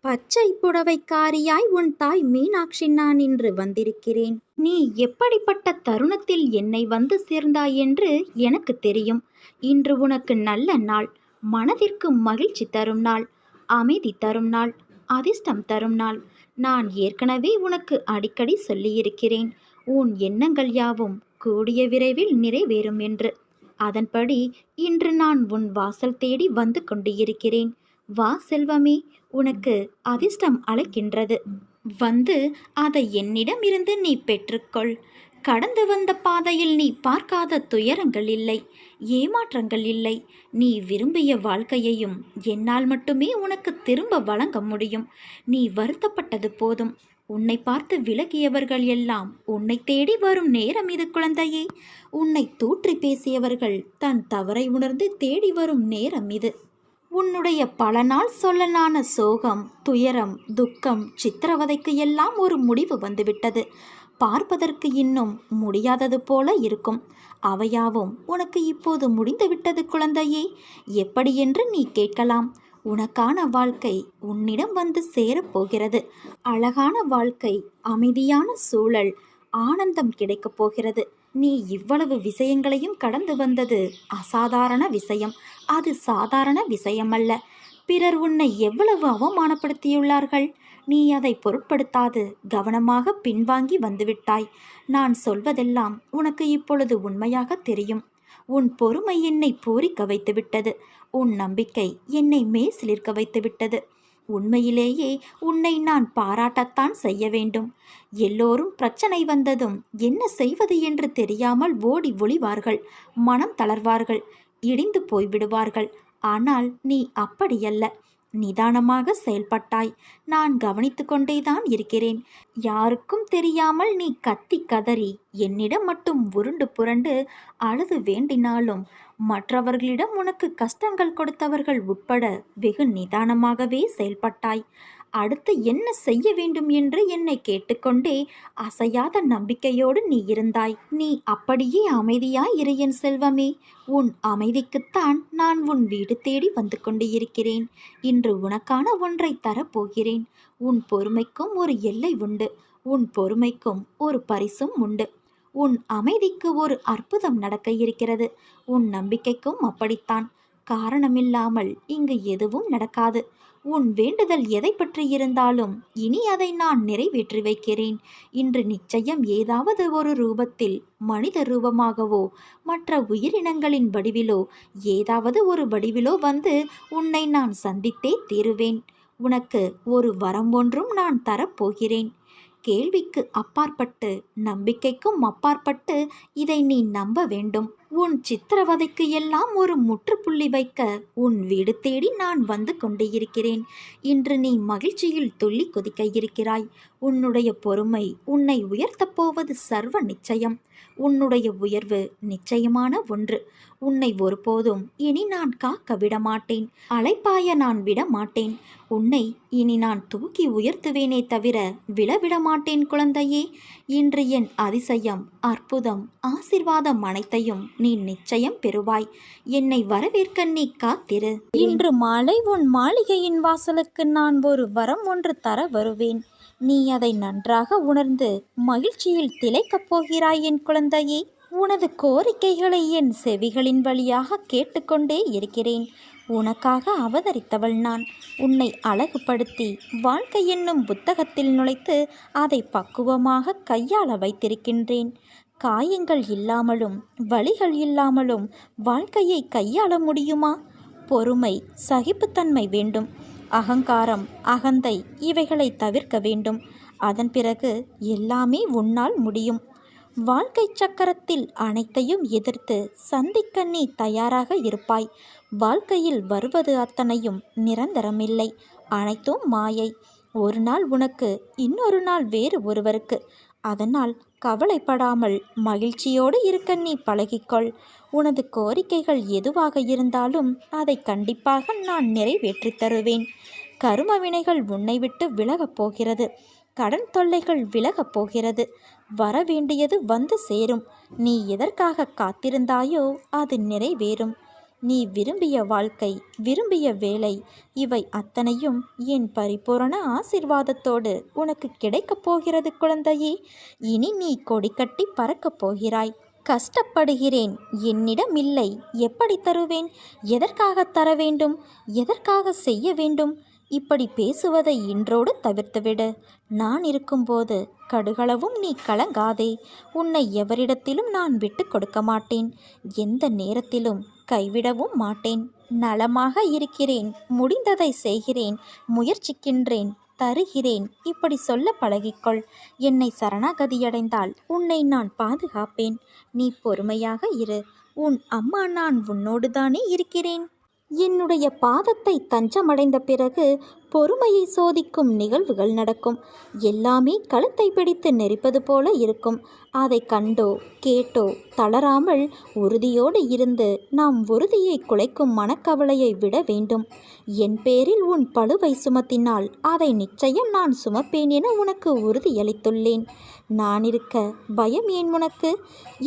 பச்சை புடவைக்காரியாய் உன் தாய் மீனாட்சி நான் இன்று வந்திருக்கிறேன். நீ எப்படிப்பட்ட தருணத்தில் என்னை வந்து சேர்ந்தாய் என்று எனக்கு தெரியும். இன்று உனக்கு நல்ல நாள். மனதிற்கு மகிழ்ச்சி தரும் நாள். அமைதி தரும் நாள். அதிர்ஷ்டம் தரும் நாள். நான் ஏற்கனவே உனக்கு அடிக்கடி சொல்லியிருக்கிறேன். உன் எண்ணங்கள் யாவும் கூடிய விரைவில் நிறைவேறும் என்று. அதன்படி இன்று நான் உன் வாசல் தேடி வந்து கொண்டிருக்கிறேன். வா செல்வமே. உனக்கு அதிர்ஷ்டம் அழைக்கின்றது வந்து அதை என்னிடம் இருந்து நீ பெற்றுக்கொள். கடந்து வந்த பாதையில் நீ பார்க்காத துயரங்கள் இல்லை ஏமாற்றங்கள் இல்லை. நீ விரும்பிய வாழ்க்கையையும் என்னால் மட்டுமே உனக்கு திரும்ப வழங்க முடியும். நீ வருத்தப்பட்டது போதும். உன்னை பார்த்து விலகியவர்கள் எல்லாம் உன்னை தேடி வரும் நேரம் இது குழந்தையே. உன்னை தூற்றி பேசியவர்கள் தன் தவறை உணர்ந்து தேடி வரும் நேரம் இது. உன்னுடைய பல நாள் சொல்லலான சோகம் துயரம் துக்கம் சித்திரவதைக்கு எல்லாம் ஒரு முடிவு வந்துவிட்டது. பார்ப்பதற்கு இன்னும் முடியாதது போல இருக்கும். அவையாவும் உனக்கு இப்போது முடிந்துவிட்டது குழந்தையே எப்படி என்று நீ கேட்கலாம். உனக்கான வாழ்க்கை உன்னிடம் வந்து சேரப்போகிறது. அழகான வாழ்க்கை அமைதியான சூழல் ஆனந்தம் கிடைக்கப் போகிறது. நீ இவ்வளவு விஷயங்களையும் கடந்து வந்தது அசாதாரண விஷயம். அது சாதாரண விஷயமல்ல. பிறர் உன்னை எவ்வளவு அவமானப்படுத்தியுள்ளார்கள்? நீ அதை பொருட்படுத்தாது கவனமாக பின்வாங்கி வந்துவிட்டாய். நான் சொல்வதெல்லாம் உனக்கு இப்பொழுது உண்மையாக தெரியும். உன் பொறுமை என்னை பூரிக்க வைத்துவிட்டது. உன் நம்பிக்கை என்னை மேசிலிருக்க வைத்துவிட்டது. உண்மையிலேயே உன்னை நான் பாராட்டத்தான் செய்ய வேண்டும். எல்லோரும் பிரச்சனை வந்ததும் என்ன செய்வது என்று தெரியாமல் ஓடி ஒளிவார்கள். மனம் தளர்வார்கள். இடிந்து போய்விடுவார்கள். ஆனால் நீ அப்படியல்ல. நிதானமாக செயல்பட்டாய். நான் கவனித்து கொண்டேதான் இருக்கிறேன். யாருக்கும் தெரியாமல் நீ கத்தி கதறி என்னிடம் மட்டும் உருண்டு புரண்டு அழுது வேண்டினாலும் மற்றவர்களிடம் உனக்கு கஷ்டங்கள் கொடுத்தவர்கள் உட்பட வெகு நிதானமாகவே செயல்பட்டாய். அடுத்து என்ன செய்ய வேண்டும் என்று என்னை கேட்டுக்கொண்டே அசையாத நம்பிக்கையோடு நீ இருந்தாய். நீ அப்படியே அமைதியாய் இரு என் செல்வமே. உன் அமைதிக்குத்தான் நான் உன் வீடு தேடி வந்து கொண்டு இருக்கிறேன் இன்று உனக்கான ஒன்றை தரப்போகிறேன். உன் பொறுமைக்கும் ஒரு எல்லை உண்டு. உன் பொறுமைக்கும் ஒரு பரிசும் உண்டு. உன் அமைதிக்கு ஒரு அற்புதம் நடக்க இருக்கிறது. உன் நம்பிக்கைக்கும் அப்படித்தான். காரணமில்லாமல் இங்கு எதுவும் நடக்காது. உன் வேண்டுதல் எதை பற்றி இருந்தாலும் இனி அதை நான் நிறைவேற்றி வைக்கிறேன். இன்று நிச்சயம் ஏதாவது ஒரு ரூபத்தில் மனித ரூபமாகவோ மற்ற உயிரினங்களின் வடிவிலோ ஏதாவது ஒரு வடிவிலோ வந்து உன்னை நான் சந்தித்தே தீருவேன். உனக்கு ஒரு வரம் ஒன்றும் நான் தரப்போகிறேன். கேள்விக்கு அப்பாற்பட்டு நம்பிக்கைக்கும் அப்பாற்பட்டு இதை நீ நம்ப வேண்டும். உன் சித்திரவதைக்கு எல்லாம் ஒரு முற்றுப்புள்ளி வைக்க உன் வீடு தேடி நான் வந்து கொண்டிருக்கிறேன் இன்று நீ மகிழ்ச்சியில் துள்ளி கொதிக்க இருக்கிறாய். உன்னுடைய பொறுமை உன்னை உயர்த்தப் போவது சர்வ நிச்சயம். உன்னுடைய உயர்வு நிச்சயமான ஒன்று. உன்னை ஒருபோதும் இனி நான் காக்க விடமாட்டேன். அலைப்பாய நான் விட மாட்டேன் உன்னை இனி நான் தூக்கி உயர்த்துவேனே தவிர விழவிட மாட்டேன் குழந்தையே. இன்று என் அதிசயம் அற்புதம் ஆசிர்வாதம் அனைத்தையும் நீ நிச்சயம் பெறுவாய். என்னை வரவேற்க நீ காத்திரு. இன்று மாலை உன் மாளிகையின் வாசலுக்கு நான் ஒரு வரம் ஒன்று தர வருவேன். நீ அதை நன்றாக உணர்ந்து மகிழ்ச்சியில் திளைக்கப் போகிறாய் என் குழந்தையே. உனது கோரிக்கைகளை என் செவிகளின் வழியாக கேட்டுக்கொண்டே இருக்கிறேன். உனக்காக அவதரித்தவள் நான். உன்னை அழகுபடுத்தி வாழ்க்கை என்னும் புத்தகத்தில் நுழைத்து அதை பக்குவமாக கையாள வைத்திருக்கின்றேன். காயங்கள் இல்லாமலும் வழிகள் இல்லாமலும் வாழ்க்கையை கையாள முடியுமா? பொறுமை சகிப்புத்தன்மை வேண்டும். அகங்காரம் அகந்தை இவைகளை தவிர்க்க வேண்டும். அதன் பிறகு எல்லாமே உன்னால் முடியும். வாழ்க்கை சக்கரத்தில் அனைத்தையும் எதிர்த்து சந்திக்க நீ தயாராக இருப்பாய். வாழ்க்கையில் வருவது அத்தனையும் நிரந்தரமில்லை. அனைத்தும் மாயை. ஒரு நாள் உனக்கு இன்னொரு நாள் வேறு ஒருவருக்கு. அதனால் கவலைப்படாமல் மகிழ்ச்சியோடு இருக்க நீ பழகிக்கொள். உனது கோரிக்கைகள் எதுவாக இருந்தாலும் அதை கண்டிப்பாக நான் நிறைவேற்றி தருவேன். கரும வினைகள் உன்னை விட்டு விலகப் போகிறது. கடன் தொல்லைகள் விலகப் போகிறது. வர வேண்டியது வந்து சேரும். நீ எதற்காக காத்திருந்தாயோ அது நிறைவேறும். நீ விரும்பிய வாழ்க்கை விரும்பிய வேலை இவை அத்தனையும் என் பரிபூரண ஆசிர்வாதத்தோடு உனக்கு கிடைக்கப் போகிறது குழந்தையே. இனி நீ கொடிக்கட்டி பறக்கப் போகிறாய். கஷ்டப்படுகிறேன். என்னிடம் இல்லை. எப்படி தருவேன்? எதற்காக தர வேண்டும் எதற்காக செய்ய வேண்டும்? இப்படி பேசுவதை இன்றோடு தவிர்த்துவிடு. நான் இருக்கும்போது கடுகளவும் நீ கலங்காதே. உன்னை எவரிடத்திலும் நான் விட்டு கொடுக்க மாட்டேன். எந்த நேரத்திலும் கைவிடவும் மாட்டேன். நலமாக இருக்கிறேன். முடிந்ததை செய்கிறேன். முயற்சிக்கின்றேன். தருகிறேன். இப்படி சொல்ல பழகிக்கொள். என்னை சரணாகதியடைந்தால் உன்னை நான் பாதுகாப்பேன். நீ பொறுமையாக இரு. உன் அம்மா நான் உன்னோடுதானே இருக்கிறேன். என்னுடைய பாதத்தை தஞ்சமடைந்த பிறகு பொறுமையை சோதிக்கும் நிகழ்வுகள் நடக்கும். எல்லாமே களத்தை பிடித்து நெரிப்பது போல இருக்கும். அதை கண்டோ கேட்டோ தளராமல் உறுதியோடு இருந்து நாம் உறுதியை குலைக்கும் மனக்கவலையை விட வேண்டும். என் பேரில் உன் பழுவை சுமத்தினால் அதை நிச்சயம் நான் சுமப்பேன் என உனக்கு உறுதியளித்துள்ளேன். நான் இருக்க பயம் ஏன் உனக்கு?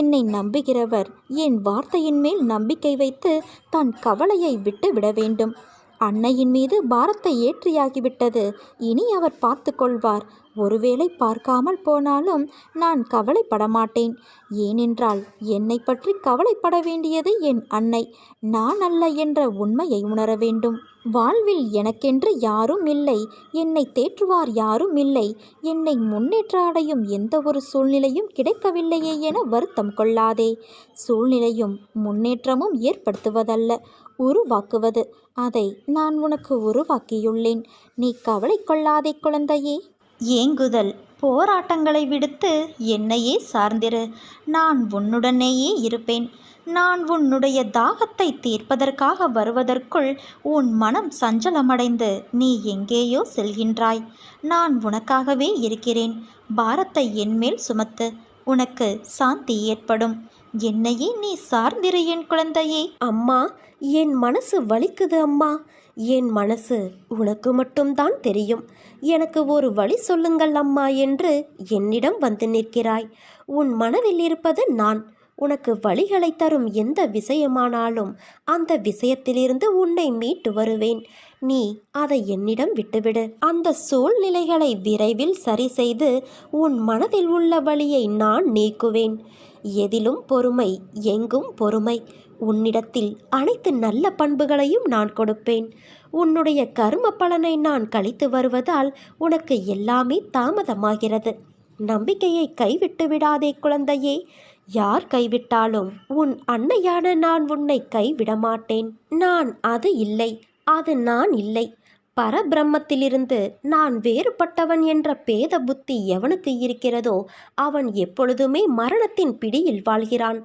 என்னை நம்புகிறவர் என் வார்த்தையின் மேல் நம்பிக்கை வைத்து தன் கவலையை விட்டு விட வேண்டும். அன்னையின் மீது பாரத்தை ஏற்றியாகிவிட்டது. இனி அவர் பார்த்து கொள்வார். ஒருவேளை பார்க்காமல் போனாலும் நான் கவலைப்பட மாட்டேன் ஏனென்றால் என்னை பற்றி கவலைப்பட வேண்டியது என் அன்னை. நான் அல்ல என்ற உண்மையை உணர வேண்டும். வாழ்வில் எனக்கென்று யாரும் இல்லை. என்னை தேற்றுவார் யாரும் இல்லை. என்னை முன்னேற்ற அடையும் எந்த ஒரு சூழ்நிலையும் கிடைக்கவில்லையே என வருத்தம் கொள்ளாதே. சூழ்நிலையும் முன்னேற்றமும் ஏற்படுத்துவதல்ல. உருவாக்குவது. அதை நான் உனக்கு உருவாக்கியுள்ளேன். நீ கவலை கொள்ளாதே குழந்தையே. ஏங்குதல் போராட்டங்களை விடுத்து என்னையே சார்ந்திரு. நான் உன்னுடனேயே இருப்பேன். நான் உன்னுடைய தாகத்தை தீர்ப்பதற்காக வருவதற்குள் உன் மனம் சஞ்சலமடைந்து நீ எங்கேயோ செல்கின்றாய். நான் உனக்காகவே இருக்கிறேன். பாரத்தை என்மேல் சுமத்து. உனக்கு சாந்தி ஏற்படும். என்னையே நீ சார்ந்திரு என் குழந்தையே. அம்மா என் மனசு வலிக்குது அம்மா. என் மனசு உனக்கு மட்டும்தான் தெரியும். எனக்கு ஒரு வழி சொல்லுங்கள் அம்மா என்று என்னிடம் வந்து நிற்கிறாய். உன் மனதில் இருப்பது நான். உனக்கு வழிகளை தரும் எந்த விஷயமானாலும் அந்த விஷயத்திலிருந்து உன்னை மீட்டு வருவேன். நீ அதை என்னிடம் விட்டுவிடு. அந்த சூழ்நிலைகளை விரைவில் சரி செய்து உன் மனதில் உள்ள வழியை நான் நீக்குவேன். எதிலும் பொறுமை எங்கும் பொறுமை. உன்னிடத்தில் அனைத்து நல்ல பண்புகளையும் நான் கொடுப்பேன். உன்னுடைய கர்ம பலனை நான் கழித்து வருவதால் உனக்கு எல்லாமே தாமதமாகிறது. நம்பிக்கையை கைவிட்டு விடாதே குழந்தையே. யார் கைவிட்டாலும் உன் அன்னையான நான் உன்னை கைவிட மாட்டேன் நான் அது இல்லை அது நான் இல்லை. பரபிரம்மத்திலிருந்து நான் வேறுபட்டவன் என்ற பேத புத்தி எவனுக்கு இருக்கிறதோ அவன் எப்பொழுதுமே மரணத்தின் பிடியில் வாழ்கிறான்.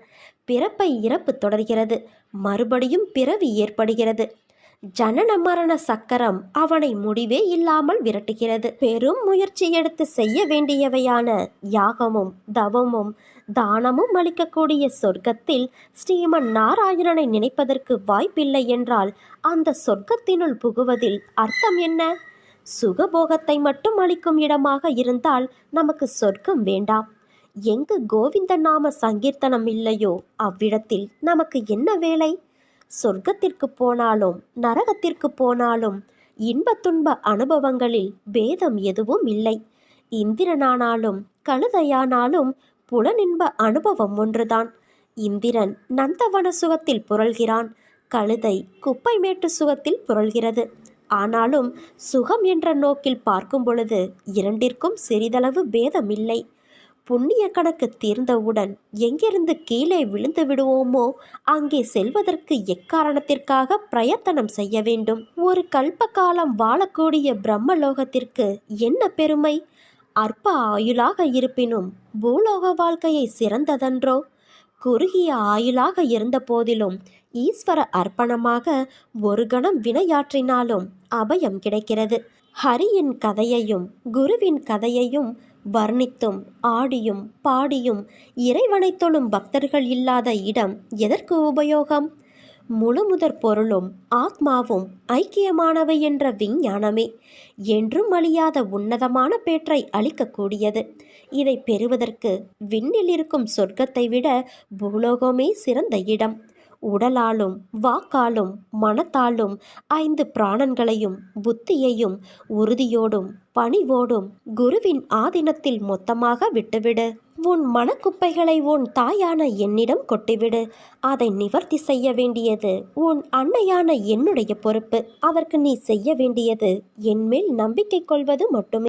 பிறப்பை இறப்பு தொடர்கிறது மறுபடியும் பிறவி ஏற்படுகிறது. ஜனன மரண சக்கரம் அவனை முடிவே இல்லாமல் விரட்டுகிறது. பெரும் முயற்சி எடுத்து செய்ய வேண்டியவையான யாகமும் தவமும் தானமும் அளிக்கக்கூடிய சொர்க்கத்தில் ஸ்ரீமன் நாராயணனை நினைப்பதற்கு வாய்ப்பில்லை என்றால் அந்த சொர்க்கத்தினுள் புகுவதில் அர்த்தம் என்ன? சுகபோகத்தை மட்டும் அளிக்கும் இடமாக இருந்தால் நமக்கு சொர்க்கம் வேண்டாம். எங்கு கோவிந்த நாம சங்கீர்த்தனம் இல்லையோ அவ்விடத்தில் நமக்கு என்ன வேலை? சொர்க்கத்திற்கு போனாலும் நரகத்திற்கு போனாலும் இன்ப துன்ப அனுபவங்களில் பேதம் எதுவும் இல்லை. இந்திரனானாலும் கழுதையானாலும் புலனின்ப அனுபவம் ஒன்றுதான். இந்திரன் நந்தவன சுகத்தில் புரள்கிறான். கழுதை குப்பை மேட்டு சுகத்தில் புரள்கிறது. ஆனாலும் சுகம் என்ற நோக்கில் பார்க்கும் பொழுது இரண்டிற்கும் சிறிதளவு பேதமில்லை. புண்ணிய கணக்கு தீர்ந்தவுடன் எங்கிருந்து கீழே விழுந்து விடுவோமோ அங்கே செல்வதற்கு எக்காரணத்திற்காக பிரயத்தனம் செய்ய வேண்டும்? ஒரு கல்ப காலம் வாழக்கூடிய பிரம்மலோகத்திற்கு என்ன பெருமை? அற்ப ஆயுளாக இருப்பினும் பூலோக வாழ்க்கையை சிறந்ததன்றோ? குறுகிய ஆயுளாக இருந்த போதிலும் ஈஸ்வர அர்ப்பணமாக ஒரு கணம் வினையாற்றினாலும் அபயம் கிடைக்கிறது. ஹரியின் கதையையும் குருவின் கதையையும் வர்ணித்தும் ஆடியும் பாடியும் இறைவனை தொழும் பக்தர்கள் இல்லாத இடம் எதற்கு உபயோகம்? முழுமுதற் பொருளும் ஆத்மாவும் ஐக்கியமானவை என்ற விஞ்ஞானமே என்றும் அழியாத உன்னதமான பேற்றை அளிக்கக்கூடியது. இதை பெறுவதற்கு விண்ணில் இருக்கும் சொர்க்கத்தை விட பூலோகமே சிறந்த இடம். உடலாலும் வாக்காலும் மனத்தாலும் ஐந்து பிராணன்களையும் புத்தியையும் உறுதியோடும் பணிவோடும் குருவின் ஆதீனத்தில் மொத்தமாக விட்டுவிடு. உன் மனக்குப்பைகளை உன் தாயான என்னிடம் கொட்டிவிடு. அதை நிவர்த்தி செய்ய வேண்டியது உன் அன்னையான என்னுடைய பொறுப்பு. அதற்கு நீ செய்ய வேண்டியது என்மேல் நம்பிக்கை கொள்வது மட்டுமே.